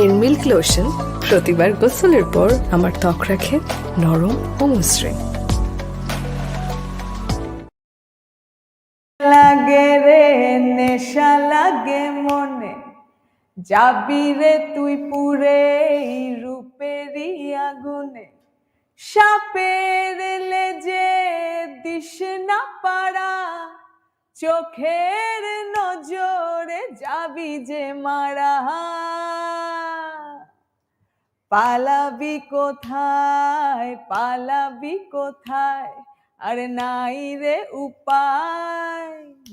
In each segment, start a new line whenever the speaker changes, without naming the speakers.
এর milk lotion প্রতিবার গোসলের পর আমার ত্বক রাখে নরম ও মসৃণ।
লাগে রে, নেশা লাগে মনে। যাবি রে তুই পুরে রূপেরই আগুনে। সাপের লেজে দিস না পারা, চোখের নজরে যাবি যে মারা। পালাবি কোথায় পালাবি কোথায়, আর নাই রে উপায়।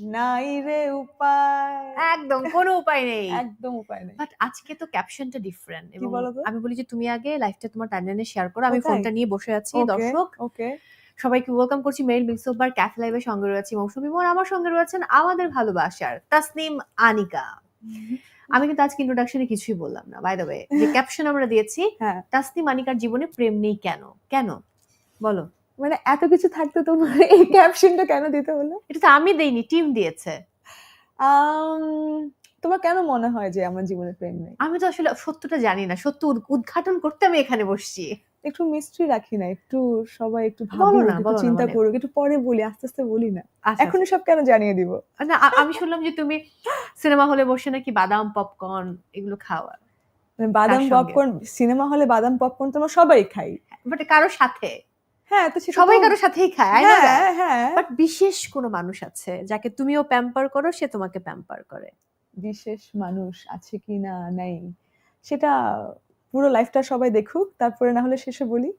নাই রে উপায়।
একদম কোনো উপায় নেই।
একদম উপায় নেই।
বাট আজকে তো ক্যাপশনটা ডিফারেন্ট এবং আমি বলি যে তুমি আগে লাইফটা তোমার টাইমলাইনে শেয়ার করো। আমি ফোনটা নিয়ে বসে আছি দর্শক।
ওকে
সবাইকে ওয়েলকাম করছি মেরিল মিক্সোবার ক্যাফে লাইভের সঙ্গে রয়েছে মৌসুমী মোর আমার সঙ্গে রয়েছেন আমাদের ভালোবাসার তাসনিম আনিকা। আমি কিন্তু আজকে ইন্ট্রোডাকশনে কিছুই বললাম না। বাই দ্য ওয়ে যে ক্যাপশন আমরা দিয়েছি
হ্যাঁ।
তাসনিম আনিকার জীবনে প্রেম নেই কেন? কেন? বলো।
মানে এত কিছু থাকতে তোমার এই ক্যাপশনটা কেন দিতে হলো?
এটা তো আমি দেইনি টিম দিয়েছে।
তোমার কেন মনে হয় যে আমার জীবনে প্রেম নেই?
আমি তো আসলে সত্যটা জানি না সত্য উদ্ঘাটন করতে আমি এখানে বসছি।
একটু মিস্ট্রি রাখি না একটু সবাই একটু ভাবুক
না,
একটু চিন্তা
মানে-
করুক একটু পরে বলি আস্তে আস্তে বলি না।
আচ্ছা,
এখনই সব কেন জানিয়ে দিব?
না আমি শুনলাম যে তুমি সিনেমা হলে বসে নাকি বাদাম পপকর্ন এগুলো খাওয়া
মানে বাদাম পপকর্ন সিনেমা হলে বাদাম পপকর্ন তোমরা সবাই খাই
বাট কারোর সাথে।
হ্যাঁ তো
সবাই কারোর সাথেই খায়
হ্যাঁ হ্যাঁ।
বাট বিশেষ কোনো মানুষ আছে যাকে তুমিও প্যাম্পার করো সে তোমাকে প্যাম্পার করে।
বিশেষ মানুষ আছে কি না নাই। সেটা পুরো লাইফটা সবাই দেখুক তারপরে না হলে শেষে বলি।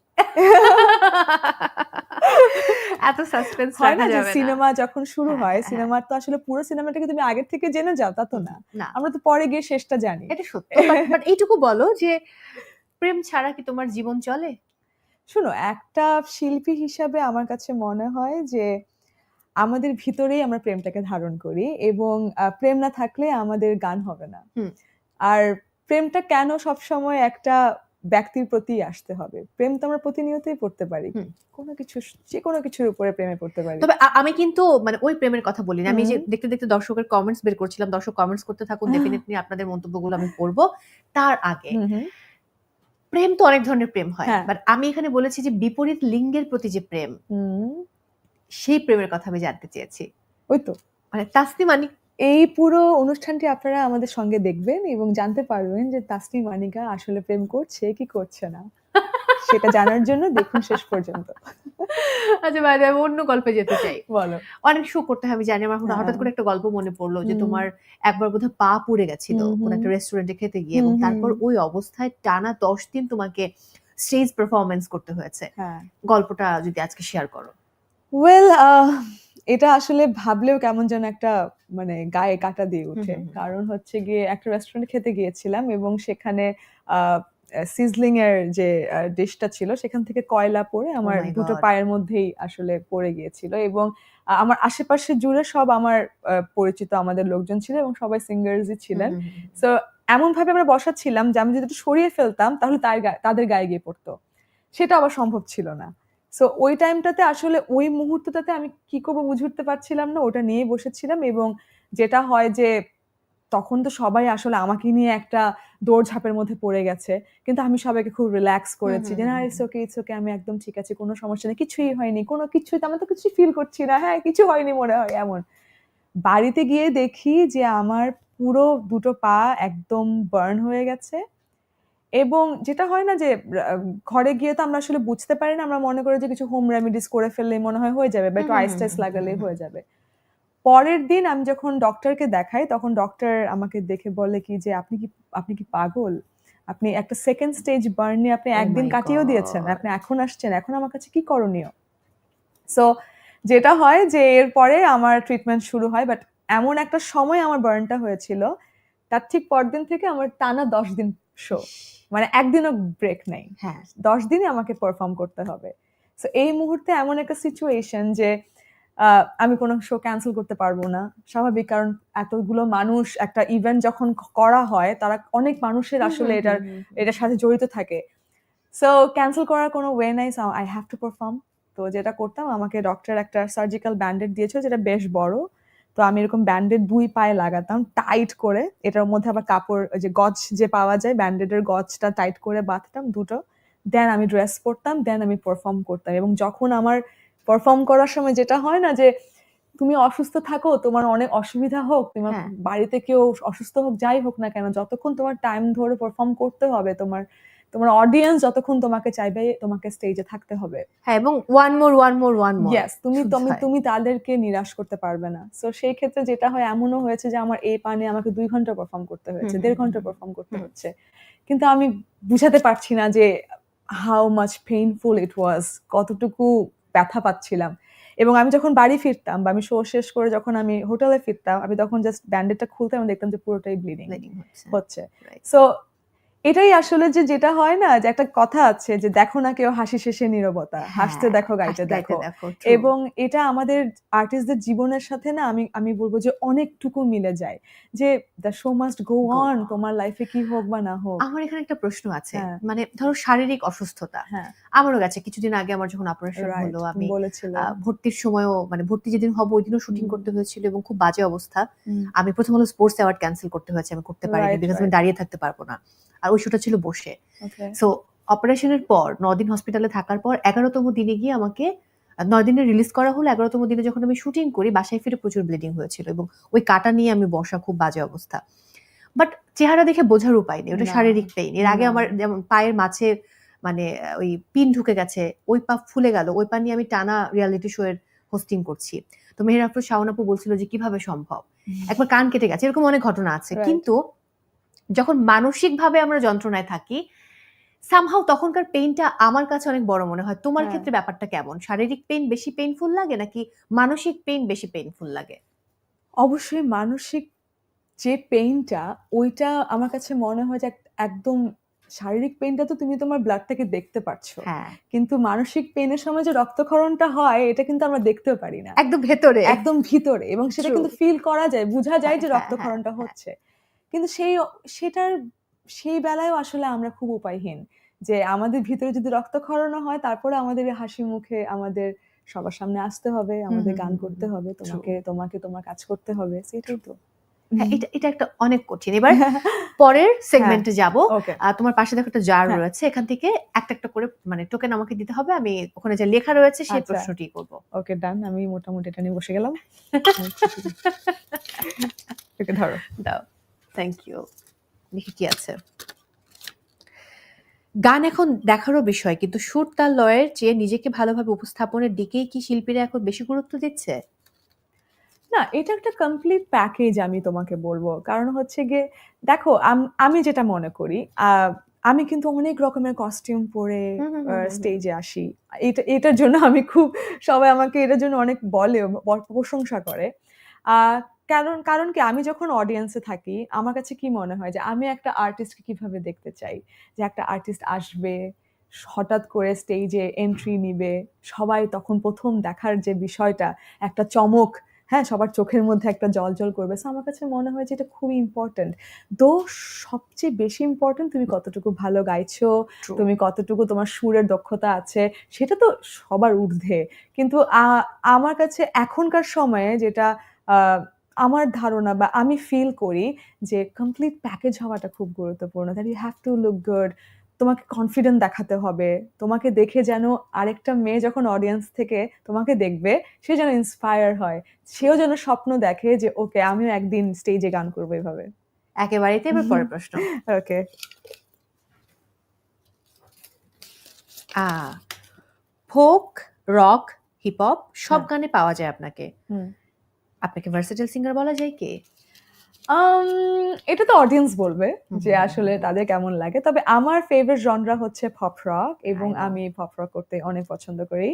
এত সাসপেন্স
হয় না যে সিনেমা যখন শুরু
হ্যাঁ,
হয়
হ্যাঁ।
সিনেমার তো আসলে পুরো সিনেমাটাকে তুমি আগের থেকে জেনে যাও তা তো না।
না।
আমরা তো পরে গিয়ে শেষটা জানি।
এটা সত্য বাট এইটুকু বলো যে প্রেম ছাড়া কি তোমার জীবন চলে?
শোনো একটা শিল্পী হিসাবে আমার কাছে মনে হয় যে আমাদের ভিতরেই আমরা প্রেমটাকে ধারণ করি এবং প্রেম না থাকলে আমাদের গান হবে না। আর প্রেমটা কেন সবসময় একটা ব্যক্তির প্রতি আসতে হবে? প্রেম তো আমরা প্রতিনিয়তই পড়তে পারি। কোনো কিছু যে কোনো কিছুর উপরে প্রেমে পড়তে পারি।
তবে আমি কিন্তু মানে ওই প্রেমের কথা বলি না। আমি যে দেখতে দেখতে দর্শকের কমেন্টস বের করছিলাম দর্শক কমেন্টস করতে থাকুন। ডেফিনেটলি আপনাদের মন্তব্যগুলো আমি পড়ব। তার আগে। প্রেম তো অনেক ধরনের প্রেম হয়।
হ্যাঁ।
বাট আমি এখানে বলেছি যে বিপরীত লিঙ্গের প্রতি যে প্রেম সেই প্রেমের কথা আমি জানতে চেয়েছি।
ওই তো।
মানে তাসনিম আনি
এই পুরো অনুষ্ঠানটি আপনারা আমাদের সঙ্গে দেখবেন এবং জানতে পারবেন যে তাসনিম মানিকা আসলে প্রেম করছে কি করছে না। সেটা জানার জন্য দেখুন শেষ পর্যন্ত।
আচ্ছা বাইরে আমি অন্য গল্পে যেতে চাই।
বলো।
অনেক শো করতে হয় আমি জানি আমার
হ্যাঁ।
হঠাৎ করে একটা গল্প মনে পড়ল যে তোমার একবার বোধহয় পা পুড়ে গেছিল কোন একটা রেস্টুরেন্টে খেতে গিয়ে এবং তারপর ওই অবস্থায় টানা দশ দিন তোমাকে স্টেজ পারফরমেন্স করতে হয়েছে।
হ্যাঁ।
গল্পটা যদি আজকে শেয়ার করো।
ওয়েল এটা আসলে ভাবলেও কেমন যেন একটা মানে গায়ে কাটা দিয়ে ওঠে। কারণ হচ্ছে গিয়ে একটা রেস্টুরেন্ট খেতে গিয়েছিলাম এবং সেখানে সিজলিং এর যে ডিশটা ছিল সেখান থেকে কয়লা পড়ে আমার দুটো পায়ের মধ্যেই আসলে পড়ে গিয়েছিল এবং আমার আশেপাশে জুড়ে সব আমার পরিচিত আমাদের লোকজন ছিল এবং সবাই সিঙ্গার্সই ছিলেন। সো এমন ভাবে আমরা বসাচ্ছিলাম যে আমি যদি একটু সরিয়ে ফেলতাম তাহলে তার তাদের গায়ে গিয়ে পড়তো। সেটা আবার সম্ভব ছিল না। সো ওই টাইমটাতে আসলে ওই মুহূর্তটাতে আমি কি করব বুঝে উঠতে পারছিলাম না ওটা নিয়ে বসেছিলাম এবং যেটা হয় যে তখন তো সবাই আসলে আমাকে নিয়ে একটা দৌড়ঝাঁপের মধ্যে পড়ে গেছে। কিন্তু আমি সবাইকে খুব রিল্যাক্স করেছি যে না ইটস ওকে ইটস ওকে আমি একদম ঠিক আছে কোনো সমস্যা নেই কিছুই হয়নি কোনো কিছুই আমি তো কিছু ফিল করছি না হ্যাঁ কিছু হয়নি মনে হয় এমন। বাড়িতে গিয়ে দেখি যে আমার পুরো দুটো পা একদম বার্ন হয়ে গেছে এবং যেটা হয় না যে ঘরে গিয়ে তো আমরা আসলে বুঝতে পারি না আমরা মনে করি যে কিছু হোম রেমিডিস করে ফেললে মনে হয় হয়ে যাবে বা একটু আইস টাইস লাগালেই হয়ে যাবে। পরের দিন আমি যখন ডক্টরকে দেখাই তখন ডক্টর আমাকে দেখে বলে কি যে আপনি কি আপনি কি পাগল? আপনি একটা সেকেন্ড স্টেজ বার্ন নিয়ে আপনি
Oh
একদিন কাটিয়েও দিয়েছেন আপনি এখন আসছেন এখন আমার কাছে কি করণীয়? সো যেটা হয় যে এরপরে আমার ট্রিটমেন্ট শুরু হয় বাট এমন একটা সময় আমার বার্নটা হয়েছিল তার ঠিক পরদিন থেকে আমার টানা দশ দিন শো মানে একদিনও ব্রেক নেই।
হ্যাঁ।
দশ দিনই আমাকে পারফর্ম করতে হবে। সো এই মুহূর্তে এমন একটা সিচুয়েশন যে আমি কোনো শো ক্যান্সেল করতে পারব না। স্বাভাবিক কারণ এতগুলো মানুষ একটা ইভেন্ট যখন করা হয় তারা অনেক মানুষের আসলে এটার। এটার সাথে জড়িত থাকে। সো ক্যান্সেল করার কোনো ওয়ে নাই আই হ্যাভ টু পারফর্ম তো যেটা করতাম আমাকে ডক্টর একটা সার্জিক্যাল ব্যান্ডেড দিয়েছিল যেটা বেশ বড়। তো আমি এরকম ব্যান্ডেড দুই পায়ে লাগাতাম টাইট করে। এটার মধ্যে আবার কাপড় যে গজ যে পাওয়া যায় ব্যান্ডেডের গজটা টাইট করে বাঁধতাম দুটো। দেন আমি ড্রেস পরতাম দেন আমি পারফর্ম করতাম। এবং যখন আমার পারফর্ম করার সময় যেটা হয় না যে তুমি অসুস্থ থাকো তোমার অনেক অসুবিধা হোক তোমার
হ্যাঁ।
বাড়িতে কেউ অসুস্থ হোক যাই হোক না কেন যতক্ষণ তোমার টাইম ধরে পারফর্ম করতে হবে তোমার তোমার অডিয়েন্স যতক্ষণ তোমাকে চাইবে তোমাকে স্টেজে থাকতে হবে।
হ্যাঁ এবং one more one more one more
yes তুমি তুমি তুমি তাদেরকে নিরাশ করতে পারবে না। সো সেই ক্ষেত্রে যেটা হয় এমনও হয়েছে যে আমার এই পানে আমাকে দুই ঘণ্টা পারফর্ম করতে হয়েছে দেড়
ঘণ্টা
পারফর্ম করতে হচ্ছে। কিন্তু আমি বুঝাতে পারছি না যে how much painful it was কতটুকু ব্যথা পাচ্ছিলাম। এবং আমি যখন বাড়ি ফিরতাম বা আমি শো শেষ করে যখন আমি হোটেলে ফিরতাম আমি তখন জাস্ট ব্যান্ডেডটা খুলতাম দেখতাম যে পুরোটাই ব্লিডিং।
হচ্ছে।
সো এটাই আসলে যে যেটা হয় না যে একটা কথা আছে যে দেখো না কেউ হাসি শেষে নীরবতা। হাসতে
হ্যাঁ,
দেখো গাইতে দেখো। এবং এটা আমাদের আর্টিস্টদের জীবনের সাথে না আমি আমি বলব যে অনেকটুকু মিলে যায়। যে the show must go on তোমার লাইফে কি হোক বা না হোক।
আমার এখানে একটা প্রশ্ন আছে।
হ্যাঁ।
মানে ধরো শারীরিক অসুস্থতা।
হ্যাঁ।
আমারও গেছে কিছুদিন আগে আমার যখন অপারেশন হলো আমি
বলেছিল।
আহ, ভর্তির সময়ও মানে ভর্তি যেদিন হব ওই দিনও শুটিং করতে হয়েছিল এবং খুব বাজে অবস্থা। আমি প্রথম হলো স্পোর্টস অ্যাওয়ার্ড ক্যান্সেল করতে হয়েছে আমি করতে পারিনি বিকজ আমি দাঁড়িয়ে থাকতে পারব না। আর ওই শুটা ছিল বসে. সো অপারেশনের পর নদিন হসপিটালে থাকার পর এগারোতম দিনে গিয়ে আমাকে নয় দিনে রিলিজ করা হলো। এগারোতম দিনে যখন আমি শুটিং করি বাসায় ফিরে প্রচুর ব্লিডিং হয়েছিল এবং ওই কাটা নিয়ে আমি বসা খুব বাজে অবস্থা। বাট চেহারা দেখে বোঝার উপায় নেই ওটা শারীরিক পেইন এর আগে আমার যেমন পায়ের মাঝে মানে ওই পিন ঢুকে গেছে ওই পা ফুলে গেল ওই পা নিয়ে আমি টানা রিয়ালিটি শো এর হোস্টিং করছি। তো মেহের আফরোজ শাওন আপু বলছিল যে কীভাবে সম্ভব? একবার কান কেটে গেছে এরকম অনেক ঘটনা আছে। কিন্তু যখন মানসিকভাবে আমরা যন্ত্রণায় থাকি সামহাও তখনকার পেইনটা আমার কাছে অনেক বড় মনে হয়। তোমার
হ্যাঁ।
ক্ষেত্রে ব্যাপারটা কেমন? শারীরিক পেইন বেশি পেইনফুল লাগে নাকি মানসিক পেইন বেশি পেইনফুল লাগে?
অবশ্যই মানসিক যে পেইনটা ওইটা আমার কাছে মনে হয় যে একদম শারীরিক পেইনটা তো তুমি তোমার ব্লাড ব্লাডটাকে দেখতে পারছ।
হ্যাঁ।
কিন্তু মানসিক পেইনের সময় যে রক্তক্ষরণটা হয় এটা কিন্তু আমরা দেখতেও পারি না।
একদম ভেতরে।
একদম ভিতরে এবং সেটা কিন্তু ফিল করা যায় বোঝা যায় যে
হ্যাঁ,
রক্তক্ষরণটা হচ্ছে। কিন্তু সেই সেটার সেই বেলায়ও আসলে আমরা খুব উপায়হীন। যে আমাদের ভিতরে যদি রক্তক্ষরণও হয় তারপরে আমাদের হাসি মুখে আমাদের সবার সামনে আসতে হবে আমাদের গান করতে হবে তোমাকে তোমাকে তোমার কাজ করতে হবে সেটাই তো।
হ্যাঁ, এটা এটা একটা অনেক কঠিন। এবার পরের সেগমেন্টে যাব। তোমার পাশে দেখো একটা জার
হ্যাঁ।
রয়েছে এখান থেকে একটা একটা করে মানে টোকেন আমাকে দিতে হবে আমি ওখানে যে লেখা রয়েছে সেই
আচ্ছা।
প্রশ্নটি করব।
ওকে ডান আমি মোটামুটি এটা নিয়ে বসে গেলাম। ওকে ধরো।
দাও। থ্যাংক ইউ দেখি কি আছে? গান এখন দেখারও বিষয় কিন্তু সুর তার লয়ের চেয়ে নিজেকে ভালোভাবে উপস্থাপনের দিকেই কি শিল্পীরা এখন বেশি গুরুত্ব দিচ্ছে?
না এটা একটা কমপ্লিট প্যাকেজ আমি তোমাকে বলব। কারণ হচ্ছে গিয়ে দেখো আম- যেটা মনে করি আমি কিন্তু অনেক রকমের কস্টিউম পরে। স্টেজে আসি। এটা এটার জন্য আমি খুব সবাই আমাকে এটার জন্য অনেক বলে প্রশংসা করে। আহ, কারণ কারণ কি আমি যখন অডিয়েন্সে থাকি আমার কাছে কি মনে হয় যে আমি একটা আর্টিস্টকে কীভাবে দেখতে চাই? যে একটা আর্টিস্ট আসবে হঠাৎ করে স্টেজে এন্ট্রি নিবে সবাই তখন প্রথম দেখার যে বিষয়টা একটা চমক হ্যাঁ সবার চোখের মধ্যে একটা জল জল করবে। সো আমার কাছে মনে হয় যে এটা খুবই ইম্পর্ট্যান্ট দো সবচেয়ে বেশি ইম্পর্ট্যান্ট তুমি কতটুকু ভালো গাইছো তুমি কতটুকু তোমার সুরের দক্ষতা আছে সেটা তো সবার ঊর্ধ্বে। কিন্তু আমার কাছে এখনকার সময়ে যেটা আমার ধারণা বা আমি ফিল করি যে কমপ্লিট প্যাকেজ হওয়াটা খুব গুরুত্বপূর্ণ। That you have to look good তোমাকে কনফিডেন্ট দেখাতে হবে তোমাকে দেখে যেন আরেকটা মেয়ে যখন অডিয়েন্স থেকে তোমাকে দেখবে সে যেন ইন্সপায়ার হয় সেও যেন স্বপ্ন দেখে যে ওকে আমিও একদিন স্টেজে গান করব এভাবে।
একেবারেই এবার পরের প্রশ্ন।
Okay
folk rock hip hop সব
হ্যাঁ।
গানে পাওয়া যায় আপনাকে।
হুম।
আপনাকে ভার্সেটাইল সিঙ্গার বলা যায় কে?
এটা তো অডিয়েন্স বলবে যে আসলে তাদের কেমন লাগে। তবে আমার ফেভারিট জনরা হচ্ছে পপ রক এবং আমি পপ রক করতে অনেক পছন্দ করি।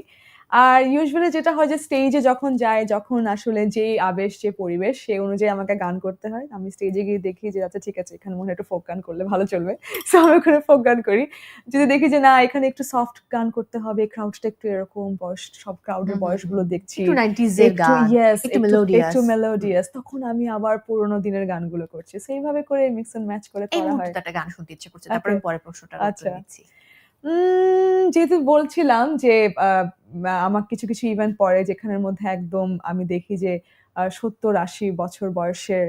আর ইউজুয়ালি যেটা হয় যে স্টেজে যখন যায় যখন আসলে যে আবেশ যে পরিবেশ সেই অনুযায়ী আমাকে গান করতে হয়। আমি স্টেজে গিয়ে দেখি যে আচ্ছা ঠিক আছে এখানে মনে একটু ফোক গান করলে ভালো চলবে। সো আমি ওখানে ফোক গান করি। যদি দেখি যে না এখানে একটু সফট গান করতে হবে ক্রাউডটা একটু এরকম বয়স সব ক্রাউডের বয়সগুলো দেখছি।
একটু
মেলোডিয়াস তখন আমি আবার পুরোনো দিনের গানগুলো করছি। সেইভাবে করে মিক্স এন্ড ম্যাচ করে করা হয়।
গান শুনতে ইচ্ছে করছে। তারপরে পরের প্রশ্নটার
আচ্ছা। যেহেতু বলছিলাম যে আমার কিছু কিছু ইভেন্ট পরে যেখানের মধ্যে একদম আমি দেখি যে সত্তর আশি বছর বয়সের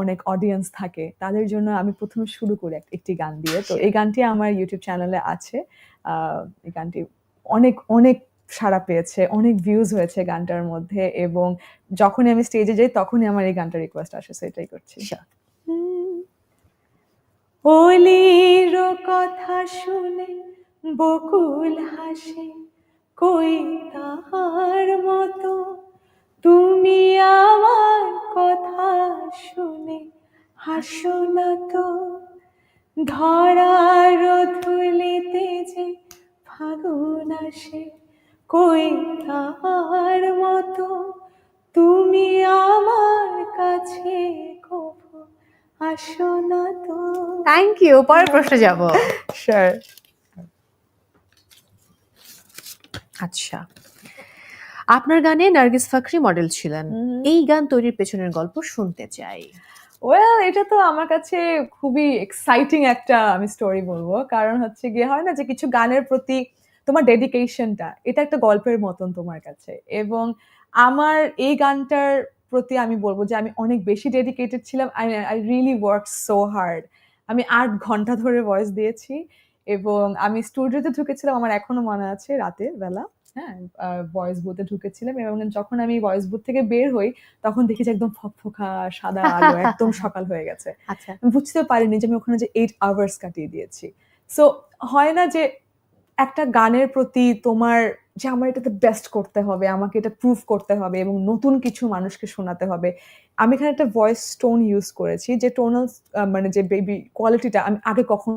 অনেক অডিয়েন্স থাকে। তাদের জন্য আমি প্রথমে শুরু করি একটি গান দিয়ে। তো এই গানটি আমার ইউটিউব চ্যানেলে আছে। এই গানটি অনেক অনেক সাড়া পেয়েছে অনেক ভিউজ হয়েছে গানটার মধ্যে এবং যখনই আমি স্টেজে যাই তখনই আমার এই গানটা রিকোয়েস্ট আসে সেটাই করছি।
Sure.
অলির কথা শুনে বকুল হাসে কই তাহার মতো। তুমি আমার কথা শুনে হাসো না তো। ধরার ধুলিতে যে ফাগুন আসে কই তাহার মতো। তুমি আমার কাছে কভু আসো না তো।
থ্যাংক ইউ পরের প্রশ্নে যাব।
শিওর
আচ্ছা। আপনার গানে নার্গিস ফাকরি মডেল ছিলেন। এই গান তৈরির পেছনের গল্প শুনতে চাই।
ওয়েল এটা তো আমার কাছে খুবই এক্সাইটিং একটা আমি স্টোরি বলব। কারণ হচ্ছে গিয়ে হয় না যে কিছু গানের প্রতি তোমার ডেডিকেশনটা এটা একটা গল্পের মতন তোমার কাছে। এবং আমার এই গানটার প্রতি আমি বলব যে আমি অনেক বেশি ডেডিকেটেড ছিলাম। I I really work so hard আমি আট ঘণ্টা ধরে ভয়েস দিয়েছি। এবং আমি স্টুডিওতে ঢুকেছিলাম আমার এখনও মনে আছে রাতের বেলা। হ্যাঁ ভয়েস বুথে ঢুকেছিলাম এবং যখন আমি ভয়েস বুথ থেকে বের হই তখন দেখি যে একদম ফকফকা সাদা আলো একদম সকাল হয়ে গেছে।
আচ্ছা।
আমি বুঝতে পারিনি যে আমি ওখানে যে এইট আওয়ার্স কাটিয়ে দিয়েছি। সো হয় না যে একটা গানের প্রতি তোমার যে আমার এটাতে বেস্ট করতে হবে আমাকে এটা প্রুভ করতে হবে এবং নতুন কিছু মানুষকে শোনাতে হবে আমি এখানে একটা ভয়েস টোন ইউজ করেছি যে টোনাল মানে যে বেবি কোয়ালিটিটা আমি আগে কখন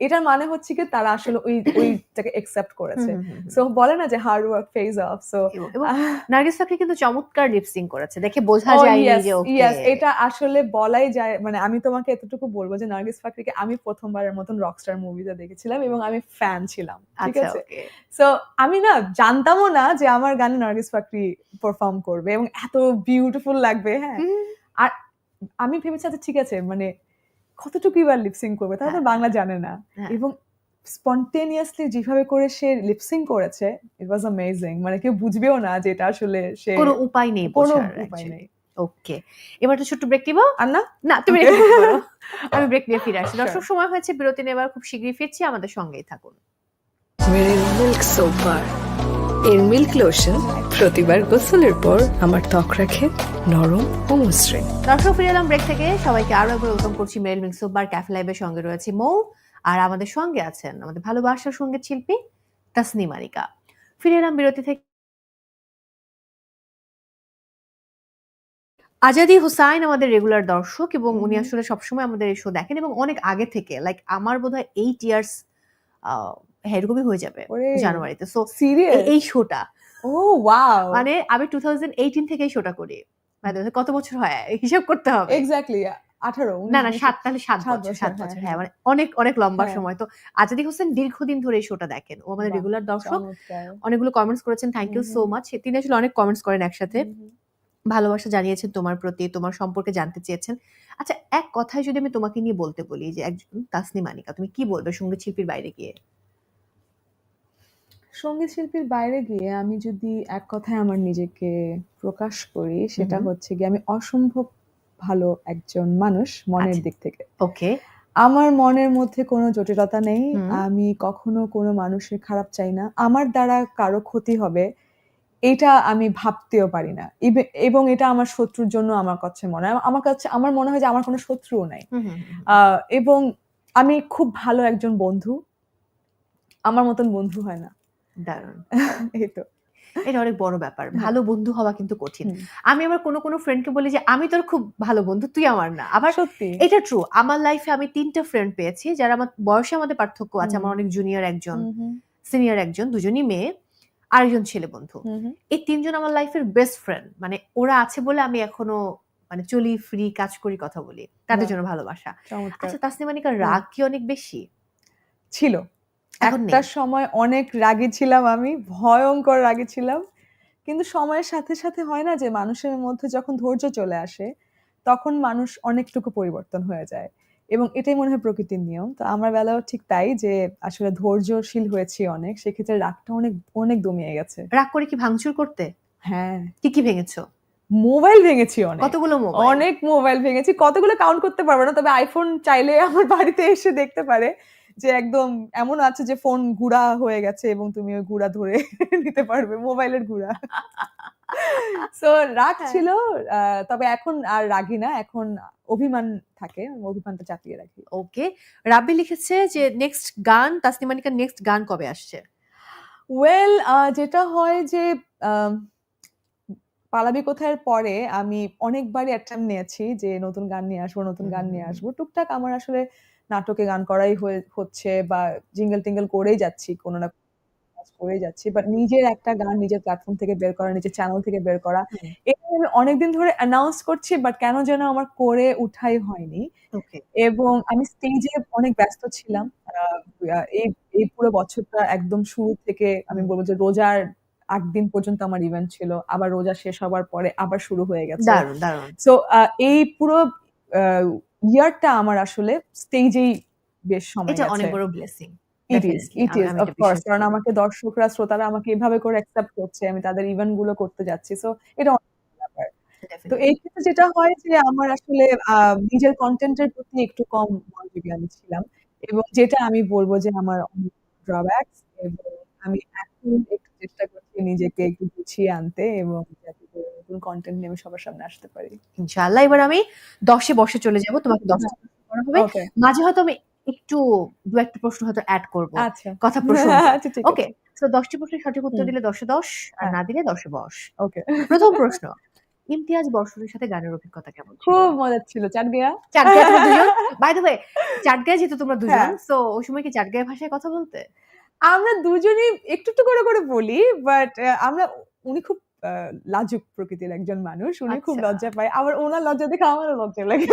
এটার মানে হচ্ছে কি তারা আসলে ওই ওইটাকে একসেপ্ট করেছে। সো বলে না যে hard work phase of so
Nargis Fakhri কিন্তু চমৎকার লিপসিং করেছে দেখে বোঝা
Oh, yes,
যে ওকে।
yes, এটা আসলে বলাই যায় মানে আমি তোমাকে এতটুকু বলব যে নার্গিস ফাকরিকে আমি প্রথমবারের মতন রকস্টার মুভিতে দেখেছিলাম এবং আমি ফ্যান ছিলাম ঠিক
আচ্ছা
আছে? সো আমি না জানতামও না যে আমার গানে নার্গিস ফাকরি পারফর্ম করবে এবং এত বিউটিফুল লাগবে হ্যাঁ। আর আমি ভেবেছি আচ্ছা ঠিক আছে মানে কতটুকু এবার লিপসিং করবে তাহলে তো
হ্যাঁ।
বাংলা জানে না।
হ্যাঁ।
এবং স্পন্টেনিয়াসলি যেভাবে করে সে লিপসিং করেছে ইট ওয়াজ অ্যামেজিং মানে কেউ বুঝবেও না যে এটা আসলে সে
কোনো উপায় নেই
কোনো উপায় নেই।
ওকে এবার তো ছোট্ট ব্রেক দিব
আর না
না তুমি। আমি ব্রেক নিয়ে ফিরে
Sure.
দর্শক সময় হয়েছে বিরতি নেবার খুব শীঘ্রই ফিরছি। আমাদের সঙ্গেই থাকুন।
মিল্ক সোপ বার এর মিল্ক লোশন প্রতিবার গোসলের পর আমার ত্বক রাখে নরম ও মসৃণ।
দর্শক ফিরে এলাম ব্রেক থেকে। সবাইকে আরও একবার ওয়েলকাম করছি মেরিল মিক্স বার ক্যাফে লাইভের সঙ্গে রয়েছে মৌ। আর আমাদের সঙ্গে আছেন আমাদের ভালোবাসার সংগীত শিল্পী তাসনিম আরিকা ফিরে এলাম বিরতি থেকে। আজাদি হুসাইন আমাদের রেগুলার দর্শক এবং উনি আসলে সবসময় আমাদের এই শো দেখেন এবং অনেক আগে থেকে লাইক আমার বোধহয় এইট ইয়ার্স এরকমই হয়ে যাবে জানুয়ারিতে। সো
সিরিয়াস
এই শোটা।
ও ওয়াও
মানে আমি টু থাউজেন্ড এইটিন থেকেই শোটা করি। way, কত বছর হয়? হিসাব করতে হবে।
এক্স্যাক্টলি 18
না না সাত তাহলে সাত বছর সাত
হ্যাঁ,
বছর
হ্যাঁ।
হ্যাঁ মানে অনেক অনেক লম্বা
হ্যাঁ।
সময়। তো আজাদি হোসেন দীর্ঘদিন ধরে এই শোটা দেখেন। ও আমাদের রেগুলার দর্শক। অনেকগুলো কমেন্টস করেছেন থ্যাংক ইউ সো মাচ তিনি আসলে অনেক কমেন্টস করেন একসাথে। ভালোবাসা জানিয়েছেন তোমার প্রতি তোমার সম্পর্কে জানতে চেয়েছেন। আচ্ছা এক কথায় যদি আমি তোমাকে নিয়ে বলতে বলি যে একজন তাসনি মানিকা তুমি কি বলবে সংগীত শিল্পীর বাইরে গিয়ে?
সংগীত শিল্পীর বাইরে গিয়ে আমি যদি এক কথায় আমার নিজেকে প্রকাশ করি সেটা
হুম।
হচ্ছে গিয়ে আমি অসম্ভব ভালো একজন মানুষ মনের
আচ্ছা।
দিক থেকে।
ওকে।
আমার মনের মধ্যে কোনো জটিলতা নেই
হুম।
আমি কখনো কোনো মানুষের খারাপ চাই না। আমার দ্বারা কারও ক্ষতি হবে এটা আমি ভাবতেও পারি না। এবং এটা আমার শত্রুর জন্য আমার কাছে মনে হয়। আমার কাছে আমার মনে হয় যে আমার কোনো শত্রুও নাই। আহ, এবং আমি খুব ভালো একজন বন্ধু। আমার মতন বন্ধু হয় না।
দারুণ।
এই তো।
এটা অনেক বড় ব্যাপার। ভালো বন্ধু হওয়া কিন্তু কঠিন। আমি আবার কোনো কোনো ফ্রেন্ডকে বলি যে আমি তোর খুব ভালো বন্ধু তুই আমার না। আবার
সত্যি।
এটা ট্রু আমার লাইফে আমি তিনটা ফ্রেন্ড পেয়েছি যারা আমার বয়সে আমাদের পার্থক্য আছে। আমার অনেক জুনিয়র একজন। সিনিয়র একজন দুজনই মেয়ে আরেকজন ছেলে বন্ধু। এই তিনজন আমার লাইফের বেস্ট ফ্রেন্ড মানে ওরা আছে বলে আমি এখনও মানে চলি ফ্রি কাজ করি কথা বলি। তাদের জন্য ভালোবাসা। আচ্ছা তাসনিমানিকার রাগ কি অনেক বেশি?
ছিল। একটা সময় অনেক রাগী ছিলাম আমি ভয়ঙ্কর রাগী ছিলাম। কিন্তু সময়ের সাথে সাথে হয় না যে মানুষের মধ্যে যখন ধৈর্য চলে আসে তখন মানুষ অনেকটুকু পরিবর্তন হয়ে যায়। এবং এটাই মনে হয় প্রকৃতির নিয়ম। তো আমার বেলাও ঠিক তাই যে আসলে ধৈর্যশীল হয়েছি অনেক সেক্ষেত্রে রাগটা অনেক অনেক দমিয়ে গেছে।
রাগ করে কি ভাঙচুর করতে?
হ্যাঁ।
কি কি ভেঙেছো?
মোবাইল ভেঙেছি অনেক।
কতগুলো
অনেক মোবাইল ভেঙেছি। কতগুলো কাউন্ট করতে পারব না তবে আইফোন চাইলে আমার বাড়িতে এসে দেখতে পারে। যে একদম এমন আছে যে ফোন গুড়া হয়ে গেছে এবং তুমি ওই গুড়া ধরে নিতে পারবে মোবাইলের গুড়া। সো রাগ
হ্যাঁ।
ছিল আহ, তবে এখন আর রাগি না এখন অভিমান থাকে অভিমানটা চাপিয়ে রাখি।
ওকে রাব্বি লিখেছে যে নেক্সট গান তাসনিমানিকার নেক্সট গান কবে আসছে?
ওয়েল যেটা হয় যে পালাবি কোথায় পরে আমি অনেকবারই অ্যাটেম্প নিয়েছি যে নতুন গান নিয়ে আসব নতুন গান নিয়ে আসব। টুকটাক আমার আসলে নাটকে গান করাই হচ্ছে বা জিঙ্গেল টিঙ্গেল করেই যাচ্ছি কোনো না করেই যাচ্ছি বাট নিজের একটা গান নিজের প্ল্যাটফর্ম থেকে বের করা নিজের চ্যানেল থেকে বের করা এটা আমি অনেকদিন ধরে অ্যানাউন্স করছি বাট কেন যেন আমার করে উঠাই হয়নি। এবং আমি স্টেজে অনেক ব্যস্ত ছিলাম এই এই পুরো বছরটা একদম শুরু থেকে আমি বলব যে রোজার আট দিন পর্যন্ত আমার ইভেন্ট ছিল আবার রোজা শেষ হবার পরে আবার শুরু হয়ে গেছে। সো এই পুরো ইয়ারটা আমার আসলে স্টেজেই বেশ সময়
এটা অনেক বড় blessing
it is it is কারণ আমাকে দর্শকরা শ্রোতারা আমাকে এভাবে করে অ্যাকসেপ্ট করছে আমি তাদের ইভেন্টগুলো করতে যাচ্ছি। সো এটা ব্যাপার। তো এই ক্ষেত্রে যেটা হয় যে আমার আসলে নিজের কন্টেন্টের প্রতি একটু কম মনোযোগী আমি ছিলাম এবং যেটা আমি বলব যে আমার অনেক ড্রব্যাকস এবং আমি এখন একটু চেষ্টা করছি নিজেকে একটু গুছিয়ে আনতে এবং নতুন কন্টেন্ট নিয়ে আমি সবার সামনে আসতে পারি।
ইনশাআল্লাহ এবার আমি দশে বসে চলে যাব তোমাকে প্রশ্ন করা হবে। মাঝে হয়তো আমি একটু দু একটা প্রশ্ন হয়তো অ্যাড করব।
আচ্ছা।
কথা প্রশ্ন
আচ্ছা
ওকে তো দশটি প্রশ্নের সঠিক উত্তর দিলে দশে দশ আর
হ্যাঁ।
না দিলে দশে বস।
ওকে
প্রথম প্রশ্ন ইমতিয়াজ বর্ষণের সাথে গানের অভিজ্ঞতা কেমন
খুব মজার ছিল। চাট গিয়া
চাটগাঁয় তোমরা দুজন। বাই দ্য ওয়ে চাটগাঁয় যেহেতু তোমরা দুজন
হ্যাঁ।
সো ওই সময় কি চাটগাঁয় ভাষায় কথা বলতে?
আমরা দুজনেই একটু একটু করে করে বলি বাট আমরা উনি খুব লাজুক প্রকৃতির একজন মানুষ। উনি খুব
আচ্ছা।
লজ্জা পায়। আবার ওনার লজ্জা দেখে আমারও লজ্জা লাগে।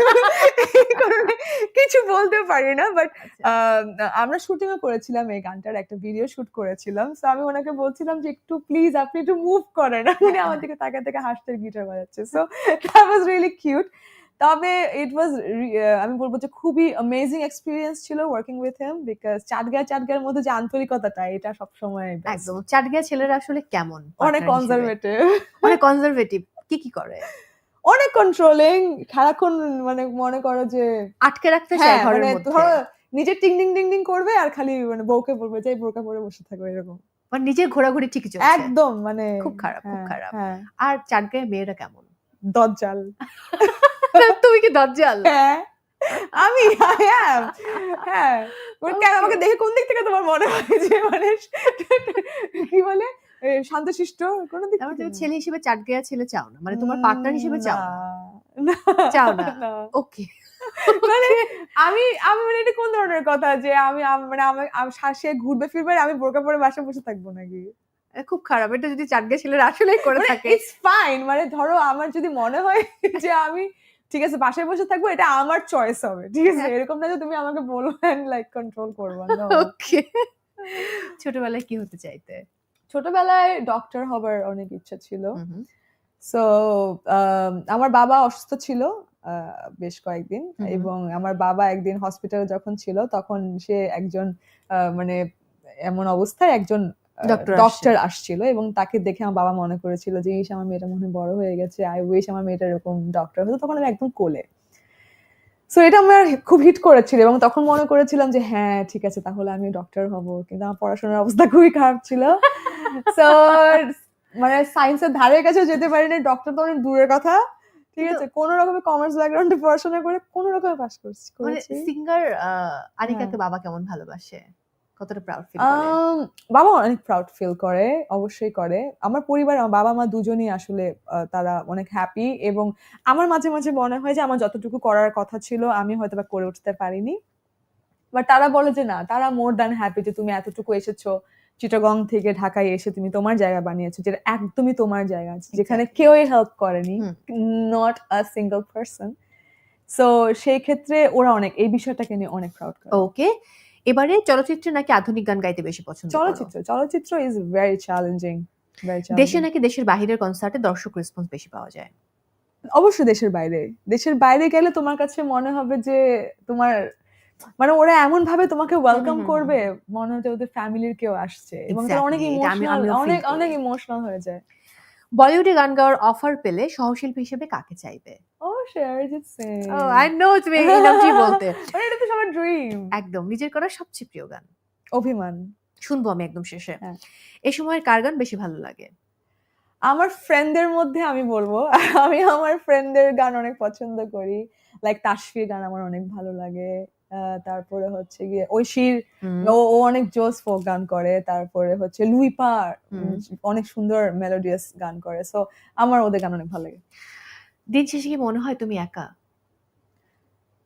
কারণে কিছু বলতে পারি না বাট
আচ্ছা।
আমরা শুটিংও করেছিলাম এই গানটার একটা ভিডিও শুট করেছিলাম। তো আমি ওনাকে বলছিলাম যে একটু প্লিজ আপনি একটু মুভ করেন। উনি আমার দিকে তাকে থেকে হাসতে গিটার বাজাচ্ছে। So that was really cute তবে ইট ওয়াজ আমি বলব যে খুবই অ্যামেজিং এক্সপিরিয়েন্স ছিল working with him because Chatgaon চাটগায়ের মধ্যে যে আন্তরিকতাটা এটা সবসময়।
একদম। চাটগাঁয় ছেলেরা আসলে কেমন
অনেক কনজারভেটিভ
অনেক কনজারভেটিভ কি কি করে?
অনেক কন্ট্রোলিং সারাক্ষণ মানে মনে করো যে
আটকে রাখতে চায়
হ্যাঁ
ঘরের
মানে
মধ্যে।
ধরো নিজে টিং টিং টিং টিং করবে আর খালি মানে বউকে বলবে যাই বোরকা পরে বসে থাকবে এরকম।
মানে নিজের ঘোরাঘুরি ঠিকই চলছে।
একদম মানে
খুব খারাপ, খুব
হ্যাঁ,
খারাপ।
হ্যাঁ।
আর চাটগাঁয় মেয়েরা কেমন?
দজ্জাল।
তুমি কি দজ্জাল
হ্যাঁ। আমি হ্যাঁ কেন আমাকে দেখে কোন দিক থেকে তোমার মনে হয় যে মানে কি বলে? এ, শান্তশিষ্ট? কোন দিক
তুমি ছেলে হিসেবে চাটগাঁয়া ছেলে চাও না? মানে তোমার পার্টনার হিসেবে চাও না? চাও না? ওকে
মানে আমি আমি মানে এটা কোন ধরনের কথা যে আমি মানে আমি ঘুরবে ফিরবে আমি বোরকা পরে বাসায় বসে থাকব নাকি?
খুব খারাপ। এটা যদি চাটগাঁয় ছেলেরা আসলেই করে থাকে।
ইটস ফাইন মানে ধরো আমার যদি মনে হয় যে আমি ঠিক আছে বাসায় বসে থাকব এটা আমার চয়েস হবে ঠিক আছে
হ্যাঁ।
এরকম না যে তুমি আমাকে বলো লাইক কন্ট্রোল করব না
ওকে ছোটবেলায় কি হতে চাইতে
ছোটবেলায় ডক্টর হবার অনেক ইচ্ছা ছিল। সো আমার বাবা অসুস্থ ছিল আহ, বেশ কয়েকদিন। এবং আমার বাবা একদিন হসপিটালে যখন ছিল তখন সে একজন মানে এমন অবস্থায় একজন ডক্টর আসছিল। এবং তাকে দেখে আমার বাবা মনে করেছিল যে ইস আমার মেয়েটা মনে বড় হয়ে গেছে। আই উইশ আমার মেয়েটা এরকম ডক্টর হতো। তখন আমি একদম কোলে। সো এটা আমার খুব হিট করেছিল এবং তখন মনে করেছিলাম যে হ্যাঁ ঠিক আছে তাহলে আমি ডক্টর হব। কিন্তু আমার পড়াশোনার অবস্থা খুবই খারাপ ছিল। সো মানে সায়েন্সের ধারে কাছে যেতে পারি পারিনি। ডক্টর তো অনেক দূরের কথা। ঠিক আছে কোন রকমে কমার্স ব্যাকগ্রাউন্ডে পড়াশোনা করে কোন রকমে পাস করছি
মানে সিঙ্গার আনিকাকে
হ্যাঁ।
বাবা কেমন ভালোবাসে? কতটা প্রাউড ফিল
বাবা অনেক প্রাউড ফিল করে অবশ্যই করে। আমার পরিবার আমার বাবা মা দুজনেই আসলে তারা অনেক হ্যাপি এবং আমার মাঝে মাঝে মনে হয় যে আমার যতটুকু করার কথা ছিল আমি হয়তো বা করে উঠতে পারিনি। বাট তারা বলে যে না তারা মোর দ্যান হ্যাপি যে তুমি এতটুকু এসেছ। চিটাগং থেকে ঢাকায় এসে তুমি তোমার জায়গা বানিয়েছো যেটা একদমই তোমার জায়গা যেখানে কেউই হেল্প করেনি not a single person so সেই ক্ষেত্রে ওরা অনেক এই বিষয়টাকে নিয়ে অনেক প্রাউড করে।
ওকে এবারে চলচ্চিত্রে নাকি আধুনিক গান গাইতে বেশি পছন্দ
চলচ্চিত্র চলচ্চিত্র ইজ ভেরি চ্যালেঞ্জিং
দেশে নাকি দেশের বাহিরের কনসার্টে দর্শক রেসপন্স বেশি পাওয়া যায়?
অবশ্যই দেশের বাইরে। দেশের বাইরে গেলে তোমার কাছে মনে হবে যে তোমার মানে ওরা এমন ভাবে তোমাকে ওয়েলকাম করবে মনে হচ্ছে ওদের ফ্যামিলির কেউ আসছে এবং অনেক
আমি-
ইমোশনাল অনেক। অনেক ইমোশনাল হয়ে যায়।
বলিউডে গান গাওয়ার অফার পেলে সহশিল্পী হিসেবে কাকে চাইবে?
অবশ্যই অরিজিৎ সিং
ও আই নো তুমি এই নামটি বলতে।
আরে এটা তো সবার ড্রিম
একদম নিজের করা সবচেয়ে প্রিয় গান।
অভিমান।
শুনব আমি একদম শেষে।
হ্যাঁ।
এই সময়ের কার গান বেশি ভালো লাগে?
আমার ফ্রেন্ডদের মধ্যে আমি বলব আমি আমার ফ্রেন্ডদের গান অনেক পছন্দ করি। লাইক তাসফির গান আমার অনেক ভালো লাগে। তারপরে হচ্ছে গিয়ে ঐশীর ও অনেক জোস ফোক গান করে। তারপরে হচ্ছে লুইপা
হুম।
অনেক সুন্দর মেলোডিয়াস গান করে। সো আমার ওদের গান অনেক ভালো লাগে।
দিন শেষে কি মনে হয় তুমি একা?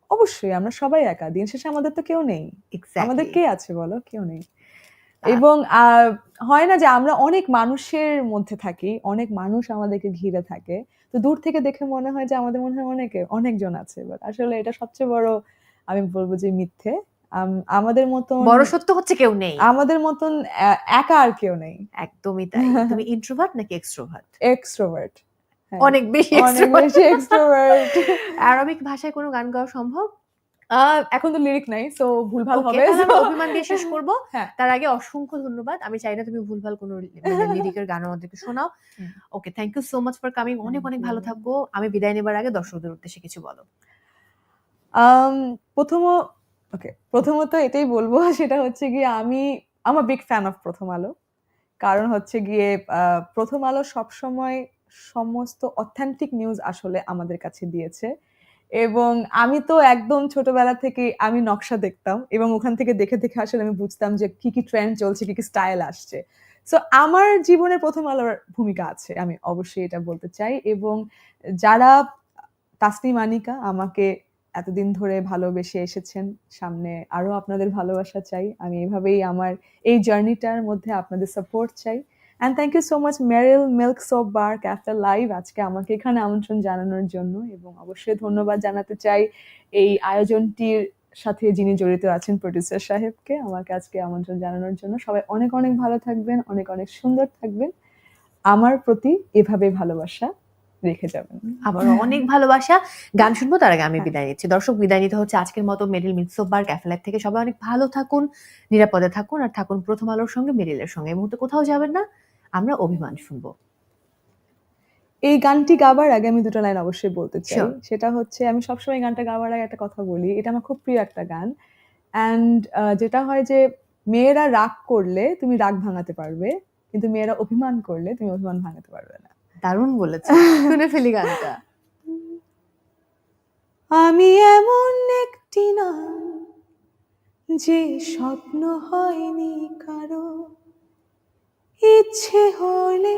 অবশ্যই আমরা সবাই একা। দিন শেষে আমাদের তো কেউ নেই। আমাদের কে আছে বলো? কেউ নেই। এবং হয় না যে আমরা অনেক মানুষের মধ্যে থাকি অনেক মানুষ আমাদেরকে ঘিরে থাকে। তো দূর থেকে দেখে মনে হয় যে আমাদের মনে হয় অনেকে অনেকজন আছে। বাট আসলে এটা সবচেয়ে বড় আমি বলব যে মিথ্যে। আম- আমাদের মতন
বড় সত্য হচ্ছে কেউ নেই।
আমাদের মতন একা আর কেউ নেই।
একদমই তাই। তুমি ইন্ট্রোভার্ট নাকি এক্সট্রোভার্ট
এক্সট্রোভার্ট
অনেক বেশি
অনেক বেশি এক্সট্রোভার্ট
আরবিক ভাষায় কোনো গান গাওয়া সম্ভব?
এখন তো লিরিক নাই সো ভুলভাল হবে
অভিমান দিয়ে শেষ করব।
হ্যাঁ।
তার আগে অসংখ্য ধন্যবাদ। আমি চাই না তুমি ভুলভাল কোনো লিরিকের গান আমাদেরকে শোনাও। Okay thank you so much for coming অনেক অনেক ভালো থাকব আমি বিদায় নেবার আগে দর্শকদের উদ্দেশ্যে কিছু বলো।
প্রথম ওকে প্রথমত এটাই বলব সেটা হচ্ছে গিয়ে আমি আমার বিগ ফ্যান অফ প্রথম আলো। কারণ হচ্ছে গিয়ে আহ, প্রথম আলো সবসময় সমস্ত অথেন্টিক নিউজ আসলে আমাদের কাছে দিয়েছে। এবং আমি তো একদম ছোটবেলা থেকে আমি নকশা দেখতাম এবং ওখান থেকে দেখে দেখে আসলে আমি বুঝতাম যে কি কি ট্রেন্ড চলছে, কি কি স্টাইল আসছে। সো আমার জীবনে প্রথম আলোর ভূমিকা আছে, আমি অবশ্যই এটা বলতে চাই। এবং যারা তাসনিম আনিকা আমাকে এতদিন ধরে ভালোবেসে এসেছেন, সামনে আরও আপনাদের ভালোবাসা চাই। আমি এভাবেই আমার এই জার্নিটার মধ্যে আপনাদের সাপোর্ট চাই। And thank you so much Meril milk soap bar cafe live আজকে আমাকে এখানে আমন্ত্রণ জানানোর জন্য। এবং অবশ্যই ধন্যবাদ জানাতে চাই এই আয়োজনটির সাথে যিনি জড়িত আছেন প্রডিউসার সাহেবকে আমাকে আজকে আমন্ত্রণ জানানোর জন্য। সবাই অনেক অনেক ভালো থাকবেন অনেক অনেক সুন্দর থাকবেন। আমার প্রতি এভাবে ভালোবাসা রেখে যাবেন।
আবার অনেক ভালোবাসা। গান শুনব তার আগে আমি
হ্যাঁ।
বিদায় নিচ্ছি। দর্শক বিদায় নিতে হচ্ছে আজকের মতো মেরিল মিটসোবার ক্যাফে লাইফ থেকে। সবাই অনেক ভালো থাকুন নিরাপদে থাকুন আর থাকুন প্রথম আলোর সঙ্গে মেরিলের সঙ্গে। এই মুহূর্তে কোথাও যাবেন না আমরা অভিমান শুনব।
এই গানটি গাবার আগে আমি দুটো লাইন অবশ্যই বলতে চাই। সেটা হচ্ছে আমি সবসময় গানটা গাবার আগে একটা কথা বলি। এটা আমার খুব প্রিয় একটা গান। অ্যান্ড যেটা হয় যে মেয়েরা রাগ করলে তুমি রাগ ভাঙাতে পারবে কিন্তু মেয়েরা অভিমান করলে তুমি অভিমান ভাঙাতে পারবে না।
দারুণ বলেছে। শুনে ফেলি গানটা।
আমি এমন একটি নাম যে স্বপ্ন হয়নি কারও। ইচ্ছে হলে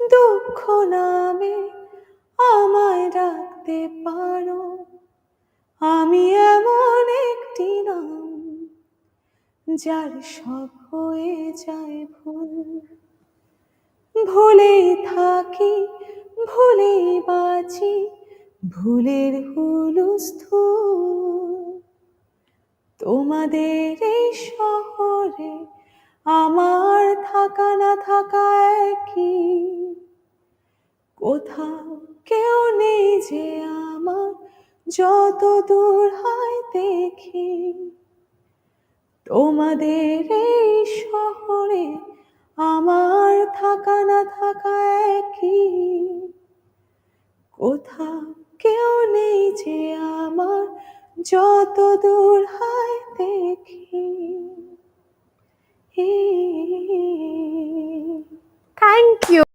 দুঃখ নামে আমায় রাখতে পারো। আমি এমন একটি নাম যার সব হয়ে যায় ভুল। ভুলেই থাকি, ভুলেই বাঁচি, ভুলের হুলস্থুল। তোমাদের এই শহরে আমার থাকা না থাকা একই। কোথাও কেউ নেই যে আমার যত দূর হয় দেখি। তোমাদের এই শহরে আমার থাকা না থাকা একই। কোথাও কেউ নেই যে আমার যত দূর হয় দেখি। Thank you.